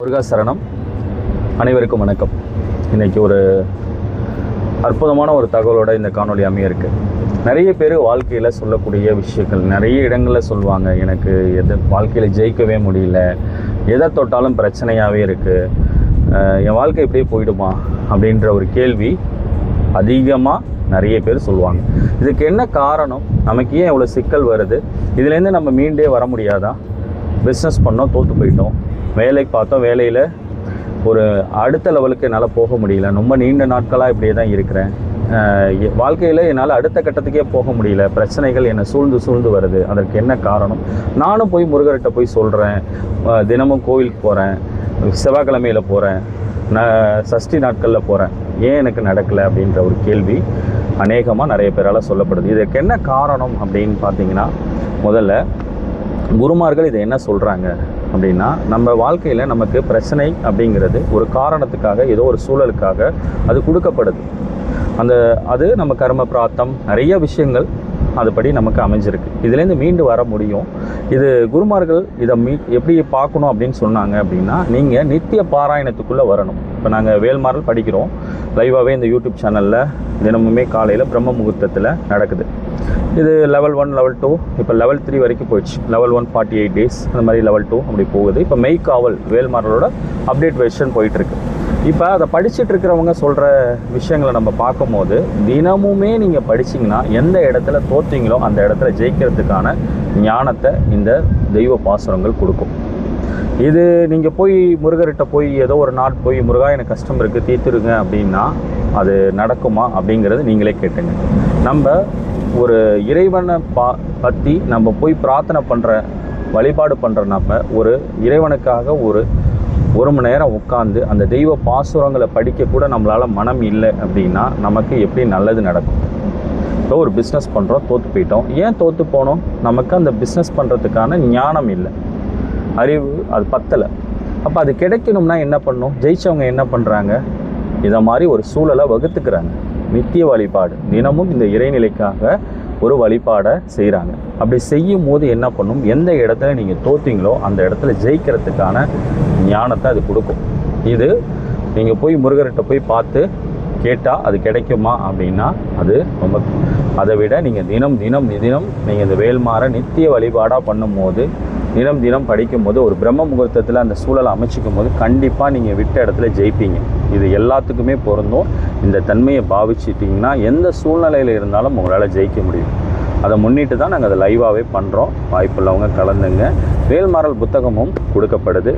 முருகா சரணம் அனைவருக்கும் வணக்கம். இன்றைக்கி ஒரு அற்புதமான ஒரு தகவலோட இந்த காணொலி அமைய இருக்கு நிறைய பேர் வாழ்க்கையில் சொல்லக்கூடிய விஷயங்கள் நிறைய இடங்களில் சொல்லுவாங்க. எனக்கு எது வாழ்க்கையில் ஜெயிக்கவே முடியல. எதை தொட்டாலும் பிரச்சனையாகவே இருக்குது என் வாழ்க்கை இப்படியே போயிடுமா? அப்படின்ற ஒரு கேள்வி அதிகமாக நிறைய பேர் சொல்லுவாங்க. இதுக்கு என்ன காரணம்? நமக்கு ஏன் இவ்வளோ சிக்கல் வருது? இதுலேருந்து நம்ம மீண்டே வர முடியாதா? பிஸ்னஸ் பண்ணோம் தோற்று போயிட்டோம். வேலைக்கு பார்த்தோம் வேலையில் ஒரு அடுத்த லெவலுக்கு என்னால் போக முடியல. ரொம்ப நீண்ட நாட்களாக இப்படியே தான் இருக்கிறேன். வாழ்க்கையில் என்னால் அடுத்த கட்டத்துக்கே போக முடியல. பிரச்சனைகள் என்னை சூழ்ந்து சூழ்ந்து வருது. அதற்கு என்ன காரணம்? நானும் போய் முருகர்கிட்ட போய் சொல்கிறேன் தினமும் கோவிலுக்கு போகிறேன் செவ்வாய்க்கிழமையில் போகிறேன் நான் சஷ்டி நாட்களில் போகிறேன் ஏன் எனக்கு நடக்கலை அப்படின்ற ஒரு கேள்வி அநேகமாக நிறைய பேரால் சொல்லப்படுது. இதற்கு என்ன காரணம் அப்படின்னு பார்த்தீங்கன்னா முதல்ல குருமார்கள் இதை என்ன சொல்கிறாங்க அப்படின்னா நம்ம வாழ்க்கையில் நமக்கு பிரச்சனை அப்படிங்கிறது ஒரு காரணத்துக்காக ஏதோ ஒரு சூழலுக்காக அது கொடுக்கப்படுது. அந்த அது நம்ம கர்ம பிராத்தம் நிறைய விஷயங்கள் அதுபடி நமக்கு அமைஞ்சிருக்கு. இதுலேருந்து மீண்டு வர முடியும். இது குருமார்கள் இதை மீ எப்படி பார்க்கணும் அப்படின்னு சொன்னாங்க அப்படின்னா நீங்கள் நித்திய பாராயணத்துக்குள்ளே வரணும். இப்போ நாங்கள் வேல்மாரல் படிக்கிறோம். லைவாகவே இந்த யூடியூப் சேனலில் தினமுமே காலையில் பிரம்ம முகூர்த்தத்தில் நடக்குது. இது லெவல் ஒன் லெவல் டூ இப்போ லெவல் த்ரீ வரைக்கும் போயிடுச்சு. Level one forty eight days அந்த மாதிரி லெவல் டூ அப்படி போகுது. இப்போ மெய் காவல் வேல்மாறலோட அப்டேட் வெர்ஷன் போயிட்டுருக்கு. இப்போ அதை படிச்சுட்டு இருக்கிறவங்க சொல்கிற விஷயங்களை நம்ம பார்க்கும்போது தினமுமே நீங்கள் படிச்சிங்கன்னா எந்த இடத்துல தோற்றீங்களோ அந்த இடத்துல ஜெயிக்கிறதுக்கான ஞானத்தை இந்த தெய்வ பாசுரங்கள் கொடுக்கும். இது நீங்கள் போய் முருகர்கிட்ட போய் ஏதோ ஒரு நாட் போய் முருகா எனக்கு கஷ்டம் இருக்குது தீர்த்துருங்க அப்படின்னா அது நடக்குமா அப்படிங்கிறது நீங்களே கேட்டுங்க. நம்ம ஒரு இறைவனை பா பற்றி நம்ம போய் பிரார்த்தனை பண்ணுற வழிபாடு பண்ணுற நம்ம ஒரு இறைவனுக்காக ஒரு ஒரு மணி நேரம் உட்காந்து அந்த தெய்வ பாசுரங்களை படிக்க கூட நம்மளால் மனம் இல்லை அப்படின்னா நமக்கு எப்படி நல்லது நடக்கும்? இப்போ ஒரு பிஸ்னஸ் பண்ணுறோம் தோற்று போயிட்டோம். ஏன் தோற்று போனோம்? நமக்கு அந்த பிஸ்னஸ் பண்ணுறதுக்கான ஞானம் இல்லை. அறிவு அது பத்தலை. அப்போ அது கிடைக்கணும்னா என்ன பண்ணும்? ஜெயிச்சவங்க என்ன பண்ணுறாங்க இதை மாதிரி ஒரு சூழலை வகுத்துக்கிறாங்க. நித்திய வழிபாடு. தினமும் இந்த இறைநிலைக்காக ஒரு வழிபாடை செய்கிறாங்க அப்படி செய்யும் போது என்ன பண்ணும்? எந்த இடத்துல நீங்கள் தோத்தீங்களோ அந்த இடத்துல ஜெயிக்கிறதுக்கான ஞானத்தை அது கொடுக்கும். இது நீங்கள் போய் முருகர்கிட்ட போய் பார்த்து கேட்டால் அது கிடைக்குமா அப்படின்னா அது ரொம்ப அதை விட நீங்கள் தினம் தினம் தினம் நீங்கள் இந்த வேல்மாற நித்திய வழிபாடாக பண்ணும்போது தினம் தினம் படிக்கும்போது ஒரு பிரம்ம முகூர்த்தத்தில் அந்த சூழலை அமைச்சிக்கும் போது கண்டிப்பாக நீங்கள் விட்ட இடத்துல ஜெயிப்பீங்க. இது எல்லாத்துக்குமே பொருந்தும். இந்த தன்மையை பாவிச்சிட்டிங்கன்னா எந்த சூழ்நிலையில் இருந்தாலும் உங்களால் ஜெயிக்க முடியும். அதை முன்னிட்டு தான் நாங்கள் அதை லைவாகவே பண்ணுறோம் வாய்ப்புள்ளவங்க கலந்துங்க. வேல்மாறல் புத்தகமும் கொடுக்கப்படுது.